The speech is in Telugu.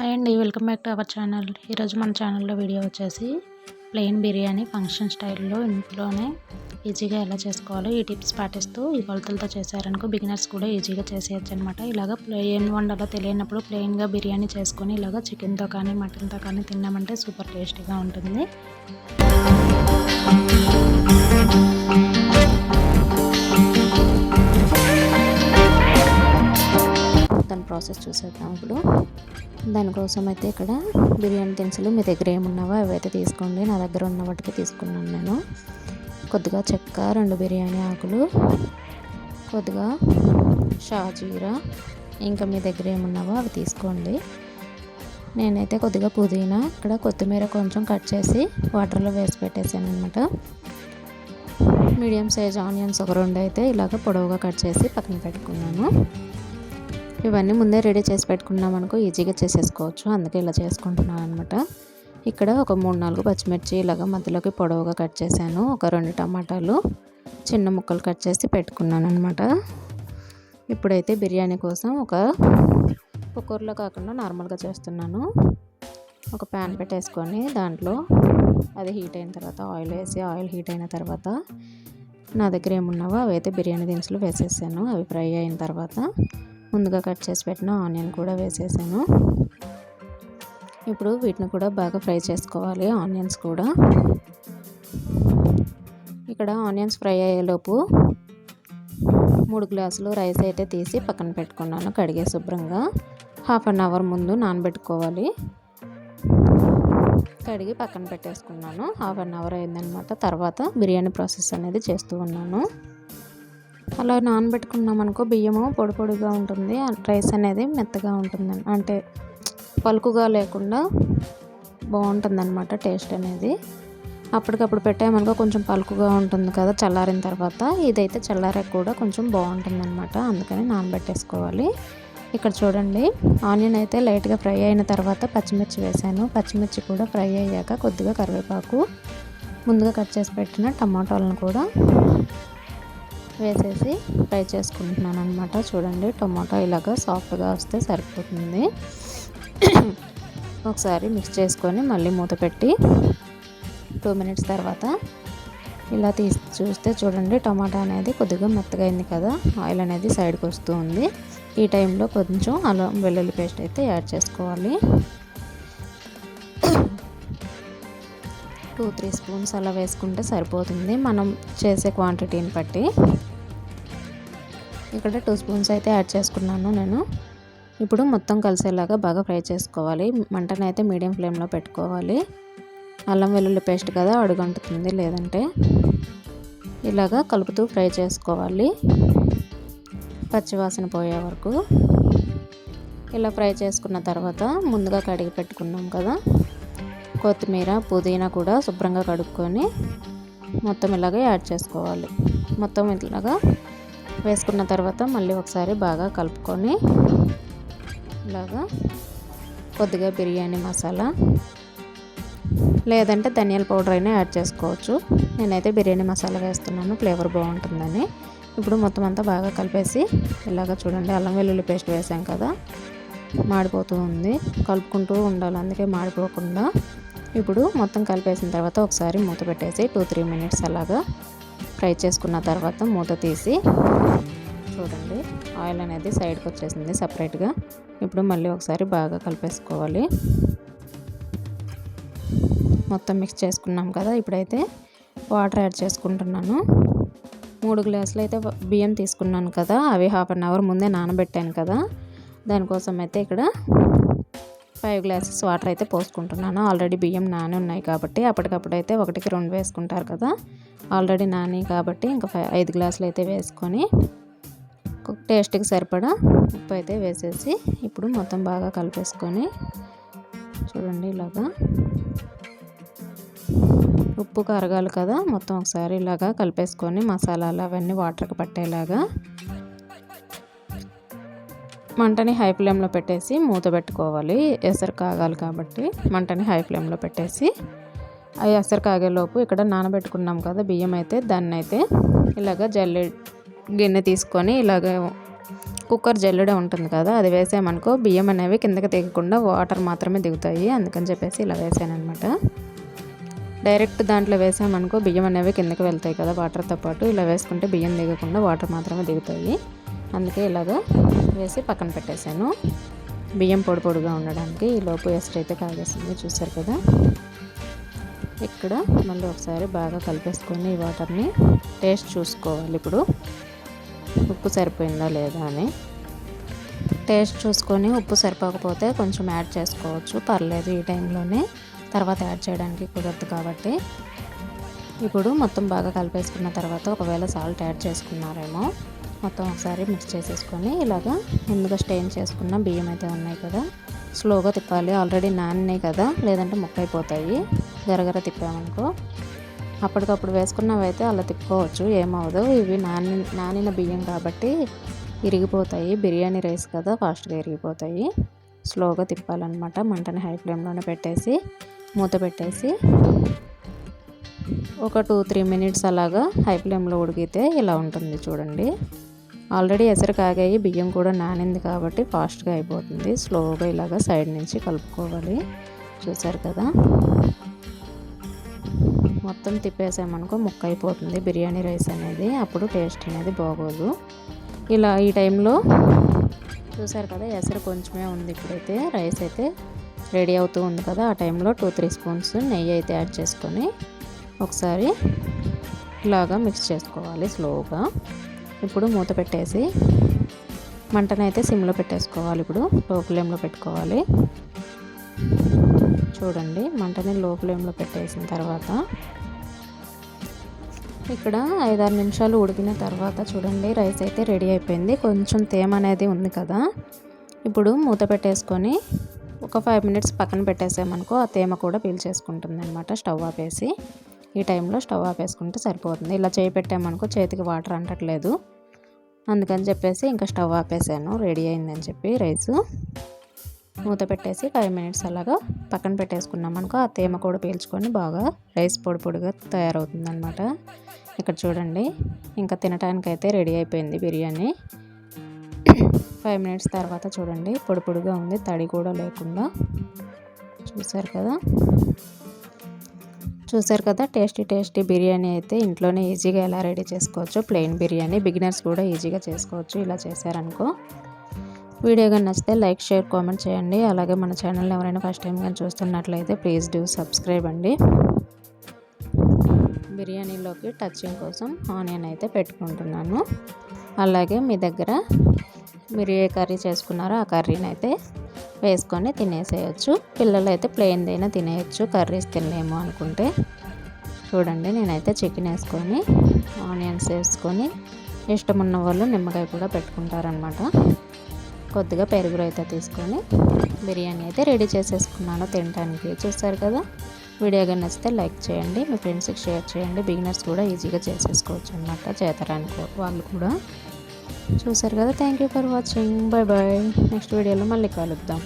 హాయ్ అండి welcome back to our channel. ఈరోజు మన ఛానల్లో వీడియో వచ్చేసి ప్లెయిన్ బిర్యానీ ఫంక్షన్ స్టైల్లో ఇంట్లోనే ఈజీగా ఎలా చేసుకోవాలో ఈ టిప్స్ పాటిస్తూ ఈ కొలతలతో చేశారనుకో బిగినర్స్ కూడా ఈజీగా చేసేయచ్చు అనమాట ఇలాగ ప్లెయిన్ వండాలో తెలియనప్పుడు ప్లెయిన్గా బిర్యానీ చేసుకొని ఇలాగ చికెన్తో కానీ మటన్తో కానీ తిన్నామంటే సూపర్ టేస్టీగా ఉంటుంది. ప్రాసెస్ చూసేద్దాం ఇప్పుడు. దానికోసం అయితే ఇక్కడ బిర్యానీ దినుసులు మీ దగ్గర ఏమున్నావో అవైతే తీసుకోండి. నా దగ్గర ఉన్న వాటికి తీసుకున్నాను నేను. కొద్దిగా చెక్క రెండు బిర్యానీ ఆకులు కొద్దిగా షాజీరా ఇంకా మీ దగ్గర ఏమున్నావో అవి తీసుకోండి. నేనైతే కొద్దిగా పుదీనా ఇక్కడ కొత్తిమీర కొంచెం కట్ చేసి వాటర్లో వేసి పెట్టేసాను అనమాట మీడియం సైజ్ ఆనియన్స్ ఒక రెండు అయితే ఇలాగ పొడవుగా కట్ చేసి పక్కన పెట్టుకున్నాను. ఇవన్నీ ముందే రెడీ చేసి పెట్టుకున్నాం అనుకో ఈజీగా చేసేసుకోవచ్చు. అందుకే ఇలా చేసుకుంటున్నాను అనమాట ఇక్కడ ఒక మూడు నాలుగు పచ్చిమిర్చి ఇలాగ మధ్యలోకి పొడవుగా కట్ చేశాను. ఒక రెండు టమాటాలు చిన్న ముక్కలు కట్ చేసి పెట్టుకున్నాను అనమాట ఇప్పుడైతే బిర్యానీ కోసం ఒక కుక్కర్లో కాకుండా నార్మల్గా చేస్తున్నాను. ఒక ప్యాన్ పెట్టేసుకొని దాంట్లో అది హీట్ అయిన తర్వాత ఆయిల్ వేసి ఆయిల్ హీట్ అయిన తర్వాత నా దగ్గర ఏమున్నావో అవి అయితే బిర్యానీ దినుసులు వేసేసాను. అవి ఫ్రై అయిన తర్వాత ముందుగా కట్ చేసి పెట్టిన ఆనియన్ కూడా వేసేసాను. ఇప్పుడు వీటిని కూడా బాగా ఫ్రై చేసుకోవాలి ఆనియన్స్ కూడా. ఇక్కడ ఆనియన్స్ ఫ్రై అయ్యేలోపు మూడు గ్లాసులు రైస్ అయితే తీసి పక్కన పెట్టుకున్నాను కడిగే శుభ్రంగా. హాఫ్ అన్ అవర్ ముందు నానబెట్టుకోవాలి. కడిగి పక్కన పెట్టేసుకున్నాను. హాఫ్ అన్ అవర్ అయిందనమాట. తర్వాత బిర్యానీ ప్రాసెస్ అనేది చేస్తూ ఉన్నాను. అలా నానబెట్టుకున్నాం అనుకో బియ్యము పొడి పొడిగా ఉంటుంది. రైస్ అనేది మెత్తగా ఉంటుంది. అంటే పలుకుగా లేకుండా బాగుంటుంది అనమాట టేస్ట్ అనేది. అప్పటికప్పుడు పెట్టామనుకో కొంచెం పలుకుగా ఉంటుంది కదా చల్లారిన తర్వాత. ఇదైతే చల్లారాక కూడా కొంచెం బాగుంటుంది అనమాట అందుకని నానబెట్టేసుకోవాలి. ఇక్కడ చూడండి ఆనియన్ అయితే లైట్గా ఫ్రై అయిన తర్వాత పచ్చిమిర్చి వేసాను పచ్చిమిర్చి కూడా ఫ్రై అయ్యాక కొద్దిగా కరివేపాకు ముందుగా కట్ చేసి పెట్టిన టమాటాలను కూడా వేసేసి ఫ్రై చేసుకుంటున్నాను అనమాట చూడండి టొమాటో ఇలాగ సాఫ్ట్గా వస్తే సరిపోతుంది. ఒకసారి మిక్స్ చేసుకొని మళ్ళీ మూత పెట్టి టూ మినిట్స్ తర్వాత ఇలా తీసి చూస్తే చూడండి టమాటా అనేది కొద్దిగా మెత్తగా అయింది కదా ఆయిల్ అనేది సైడ్కి వస్తూ ఉంది. ఈ టైంలో కొంచెం అల్లం వెల్లుల్లి పేస్ట్ అయితే యాడ్ చేసుకోవాలి. టూ త్రీ స్పూన్స్ అలా వేసుకుంటే సరిపోతుంది. మనం చేసే క్వాంటిటీని బట్టి ఇక్కడ టూ స్పూన్స్ అయితే యాడ్ చేసుకున్నాను నేను. ఇప్పుడు మొత్తం కలిసేలాగా బాగా ఫ్రై చేసుకోవాలి. మంటను అయితే మీడియం ఫ్లేమ్లో పెట్టుకోవాలి. అల్లం వెల్లుల్లి పేస్ట్ కదా అడుగంటుతుంది లేదంటే. ఇలాగా కలుపుతూ ఫ్రై చేసుకోవాలి. పచ్చివాసన పోయే వరకు. ఇలా ఫ్రై చేసుకున్న తర్వాత ముందుగా కడిగి పెట్టుకున్నాం కదా. కొత్తిమీర పుదీనా కూడా శుభ్రంగా కడుక్కొని మొత్తం ఇలాగే యాడ్ చేసుకోవాలి. మొత్తం ఇలాగా వేసుకున్న తర్వాత మళ్ళీ ఒకసారి బాగా కలుపుకొని ఇలాగా కొద్దిగా బిర్యానీ మసాలా లేదంటే ధనియాల పౌడర్ అయినా యాడ్ చేసుకోవచ్చు. నేనైతే బిర్యానీ మసాలా వేస్తున్నాను ఫ్లేవర్ బాగుంటుందని. ఇప్పుడు మొత్తం అంతా బాగా కలిపేసి ఇలాగ చూడండి అల్లం వెల్లుల్లి పేస్ట్ వేసాం కదా మాడిపోతూ ఉంది. కలుపుకుంటూ ఉండాలి అందుకే మాడిపోకుండా. ఇప్పుడు మొత్తం కలిపేసిన తర్వాత ఒకసారి మూత పెట్టేసి టూ త్రీ మినిట్స్ అలాగా ఫ్రై చేసుకున్న తర్వాత మూత తీసి చూడండి ఆయిల్ అనేది సైడ్కి వచ్చేసింది సపరేట్గా. ఇప్పుడు మళ్ళీ ఒకసారి బాగా కలిపేసుకోవాలి. మొత్తం మిక్స్ చేసుకున్నాం కదా ఇప్పుడైతే వాటర్ యాడ్ చేసుకుంటున్నాను. మూడు గ్లాసులు అయితే బియ్యం తీసుకున్నాను కదా అవి హాఫ్ అన్ అవర్ ముందే నానబెట్టాను కదా దానికోసం అయితే ఇక్కడ ఫైవ్ గ్లాసెస్ వాటర్ అయితే పోసుకుంటున్నాను. ఆల్రెడీ బియ్యం నాని ఉన్నాయి కాబట్టి అప్పటికప్పుడు అయితే ఒకటికి రెండు వేసుకుంటారు కదా. ఆల్రెడీ నాని కాబట్టి ఇంకా ఫైవ్ ఐదు గ్లాసులు అయితే వేసుకొని టేస్ట్కి సరిపడా ఉప్పు అయితే వేసేసి ఇప్పుడు మొత్తం బాగా కలిపేసుకొని చూడండి ఇలాగా. ఉప్పు కరగాలి కదా మొత్తం ఒకసారి ఇలాగా కలిపేసుకొని మసాలాలు అవన్నీ వాటర్కి పట్టేలాగా మంటని హై ఫ్లేమ్లో పెట్టేసి మూత పెట్టుకోవాలి. ఎసరు కాగాలి కాబట్టి మంటని హై ఫ్లేమ్లో పెట్టేసి ఆ ఎసరు కాగేలోపు ఇక్కడ నానబెట్టుకున్నాం కదా బియ్యం అయితే దాన్ని అయితే ఇలాగ జల్లి గిన్నె తీసుకొని ఇలాగ కుక్కర్ జల్లెడ ఉంటుంది కదా అది వేసామనుకో బియ్యం అనేవి కిందకి దిగకుండా వాటర్ మాత్రమే దిగుతాయి. అందుకని చెప్పేసి ఇలా వేసాను అనమాట డైరెక్ట్ దాంట్లో వేసామనుకో బియ్యం అనేవి కిందకి వెళ్తాయి కదా వాటర్తో పాటు ఇలా వేసుకుంటే బియ్యం దిగకుండా వాటర్ మాత్రమే దిగుతాయి. అందుకే ఇలాగా వేసి పక్కన పెట్టేశాను. బియ్యం పొడి పొడిగా ఉండడానికి ఈ లోపు ఎస్ట్ అయితే కాగేసింది చూసారు కదా. ఇక్కడ మళ్ళీ ఒకసారి బాగా కలిపేసుకొని ఈ వాటర్ని టేస్ట్ చూసుకోవాలి ఇప్పుడు. ఉప్పు సరిపోయిందా లేదా అని. టేస్ట్ చూసుకొని ఉప్పు సరిపోకపోతే కొంచెం యాడ్ చేసుకోవచ్చు. పర్లేదు ఈ టైంలోనే. తర్వాత యాడ్ చేయడానికి కుదరదు కాబట్టి. ఇప్పుడు మొత్తం బాగా కలిపేసుకున్న తర్వాత ఒకవేళ సాల్ట్ యాడ్ చేసుకున్నారేమో. మొత్తం ఒకసారి మిక్స్ చేసేసుకొని ఇలాగా ముందుగా స్టెయిన్ చేసుకున్న బియ్యం అయితే ఉన్నాయి కదా. స్లోగా తిప్పాలి. ఆల్రెడీ నానినాయి కదా. లేదంటే ముక్క అయిపోతాయి గరగర తిప్పామనుకో. అప్పటికప్పుడు వేసుకున్నవి అయితే అలా తిప్పుకోవచ్చు. ఏమవదు ఇవి నాని నానిన బియ్యం కాబట్టి ఇరిగిపోతాయి. బిర్యానీ రైస్ కదా ఫాస్ట్గా ఇరిగిపోతాయి. స్లోగా తిప్పాలన్నమాట. మంటని హై ఫ్లేమ్లోనే పెట్టేసి మూత పెట్టేసి ఒక టూ త్రీ మినిట్స్ అలాగా హై ఫ్లేమ్లో ఉడికితే ఇలా ఉంటుంది చూడండి. ఆల్రెడీ ఎసరు కాగాయి బియ్యం కూడా నానింది కాబట్టి ఫాస్ట్గా అయిపోతుంది. స్లోగా ఇలాగా సైడ్ నుంచి కలుపుకోవాలి. చూసారు కదా? మొత్తం తిప్పేసామనుకో ముక్క అయిపోతుంది. బిర్యానీ రైస్ అనేది అప్పుడు టేస్ట్ అనేది బాగోదు. ఇలా ఈ టైంలో చూసారు కదా? ఎసరు కొంచెమే ఉంది ఇప్పుడైతే. రైస్ అయితే రెడీ అవుతూ ఉంది కదా? ఆ టైంలో టూ త్రీ స్పూన్స్ నెయ్యి అయితే యాడ్ చేసుకొని ఒకసారి ఇలాగా మిక్స్ చేసుకోవాలి స్లోగా. ఇప్పుడు మూత పెట్టేసి మంటనైతే సిమ్లో పెట్టేసుకోవాలి ఇప్పుడు లో ఫ్లేమ్లో పెట్టుకోవాలి. చూడండి మంటని లో ఫ్లేమ్లో పెట్టేసిన తర్వాత ఇక్కడ ఐదారు నిమిషాలు ఉడికిన తర్వాత చూడండి రైస్ అయితే రెడీ అయిపోయింది. కొంచెం తేమ అనేది ఉంది కదా. ఇప్పుడు మూత పెట్టేసుకొని ఒక ఫైవ్ మినిట్స్ పక్కన పెట్టేసామనుకో ఆ తేమ కూడా పీల్చేసుకుంటుంది అనమాట స్టవ్ ఆపేసి. ఈ టైంలో స్టవ్ ఆపేసుకుంటే సరిపోతుంది. ఇలా చేయి పెట్టామనుకో చేతికి వాటర్ అంటట్లేదు. అందుకని చెప్పేసి ఇంకా స్టవ్ ఆపేసాను. రెడీ అయిందని చెప్పి రైస్. మూత పెట్టేసి ఫైవ్ మినిట్స్ అలాగా పక్కన పెట్టేసుకున్నాం అనుకో ఆ తేమ కూడా పీల్చుకొని బాగా రైస్ పొడి పొడిగా తయారవుతుంది అనమాట ఇక్కడ చూడండి ఇంకా తినటానికైతే రెడీ అయిపోయింది బిర్యానీ. ఫైవ్ మినిట్స్ తర్వాత చూడండి పొడి పొడిగా ఉంది తడి కూడా లేకుండా. చూసారు కదా? చూసారు కదా టేస్టీ టేస్టీ బిర్యానీ అయితే ఇంట్లోనే ఈజీగా ఎలా రెడీ చేసుకోవచ్చు ప్లెయిన్ బిర్యానీ. బిగినర్స్ కూడా ఈజీగా చేసుకోవచ్చు ఇలా చేశారనుకో. వీడియో కానీ నచ్చితే లైక్ షేర్ కామెంట్ చేయండి. అలాగే మన ఛానల్ని ఎవరైనా ఫస్ట్ టైం కానీ చూస్తున్నట్లయితే ప్లీజ్ డూ సబ్స్క్రైబ్ అండి. బిర్యానీలోకి టచ్చింగ్ కోసం ఆనియన్ అయితే పెట్టుకుంటున్నాను. అలాగే మీ దగ్గర మీరు ఏ కర్రీ చేసుకున్నారో ఆ కర్రీని అయితే వేసుకొని తినేసేయచ్చు. పిల్లలు అయితే ప్లెయిన్దైనా తినేయచ్చు. కర్రీస్ తినలేము అనుకుంటే. చూడండి నేనైతే చికెన్ వేసుకొని ఆనియన్స్ వేసుకొని ఇష్టం ఉన్న వాళ్ళు నిమ్మకాయ కూడా పెట్టుకుంటారనమాట కొద్దిగా పెరుగు అయితే తీసుకొని బిర్యానీ అయితే రెడీ చేసేసుకున్నాను తినడానికి చూస్తారు కదా? వీడియో కానీ నచ్చితే లైక్ చేయండి. మీ ఫ్రెండ్స్కి షేర్ చేయండి. బిగినర్స్ కూడా ఈజీగా చేసేసుకోవచ్చు అనమాట చేతరానికి వాళ్ళు కూడా. చూసారు కదా. Thank you for watching bye bye next వీడియోలో మళ్ళీ కలుద్దాం.